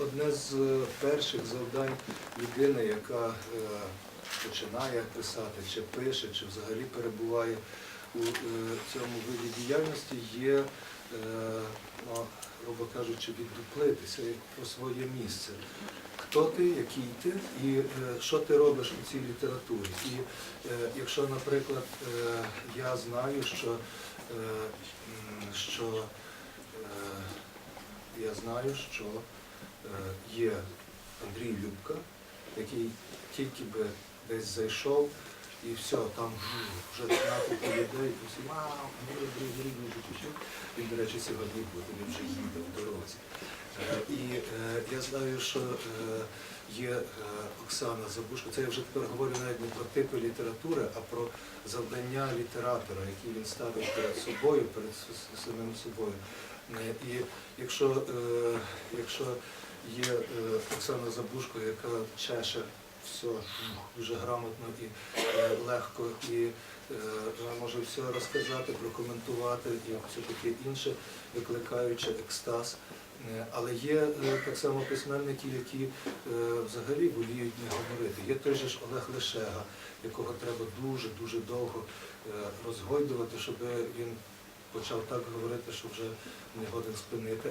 Одне з е, перших завдань людини, яка е, починає писати, чи пише, чи взагалі перебуває у е, цьому виді діяльності, є, е, ну, грубо кажучи, віддуплитися про своє місце. Хто ти, який ти і е, що ти робиш у цій літературі. І е, якщо, наприклад, е, я знаю, що, е, що е, я знаю, що е, є Андрій Любка, який тільки би десь зайшов і все, там вже натовпу людей, і всі, вау, Андрій, Андрій, Андрій, Він, до речі, сьогодні буде, він вже їде в дорозі. Знаю, що е, є е, Оксана Забушко, це я вже тепер говорю навіть не про типи літератури, а про завдання літератора, які він ставить перед собою, перед самим собою. Е, І якщо, якщо є Оксана Забушко, яка чеше все дуже грамотно і легко, і вона може все розказати, прокоментувати і все таке інше, викликаючи екстаз. Е, Але є е, так само письменники, які е, взагалі воліють не говорити. Є той же ж Олег Лешега, якого треба дуже-дуже довго розгойдувати, щоб він почав так говорити, що вже не годен спинити.